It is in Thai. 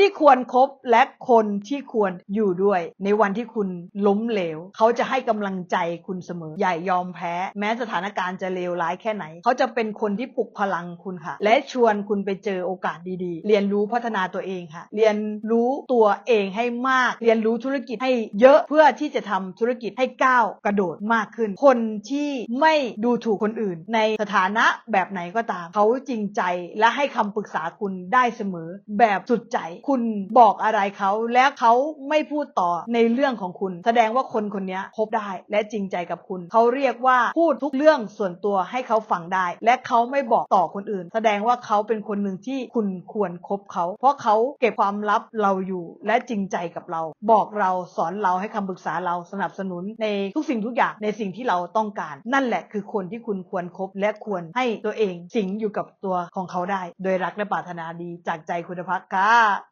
ที่ควรครบและคนที่ควรอยู่ด้วย ในวันที่คุณล้มเหลว เขาจะให้กำลังใจคุณเสมอ อย่ายอมแพ้ แม้สถานการณ์จะเลวร้ายแค่ไหน เขาจะเป็นคนที่ปลุกพลังคุณค่ะ และชวนคุณไปเจอโอกาสดีๆ เรียนรู้พัฒนาตัวเองค่ะ เรียนรู้ตัวเองให้มาก เรียนรู้ธุรกิจให้เยอะเพื่อที่จะทำธุรกิจให้ก้าวกระโดดมากขึ้น คนที่ไม่ดูถูกคนอื่น ในสถานะแบบไหนก็ตาม เขาจริงใจและให้คำปรึกษาคุณได้เสมอแบบสุดใจคุณบอกอะไรเขาและเขาไม่พูดต่อในเรื่องของคุณ แสดงว่าคนคนนี้คบได้และจริงใจกับคุณ เขาเรียกว่าพูดทุกเรื่องส่วนตัวให้เขาฟังได้ และเขาไม่บอกต่อคนอื่น แสดงว่าเขาเป็นคนหนึ่งที่คุณควรคบเขา เพราะเขาเก็บความลับเราอยู่และจริงใจกับเรา บอกเราสอนเราให้คำปรึกษาเราสนับสนุนในทุกสิ่งทุกอย่างในสิ่งที่เราต้องการ นั่นแหละคือคนที่คุณควรคบและควรให้ตัวเองสิงอยู่กับตัวของเขาได้ โดยรักและปรารถนาดีจากใจคุณภาพค่ะ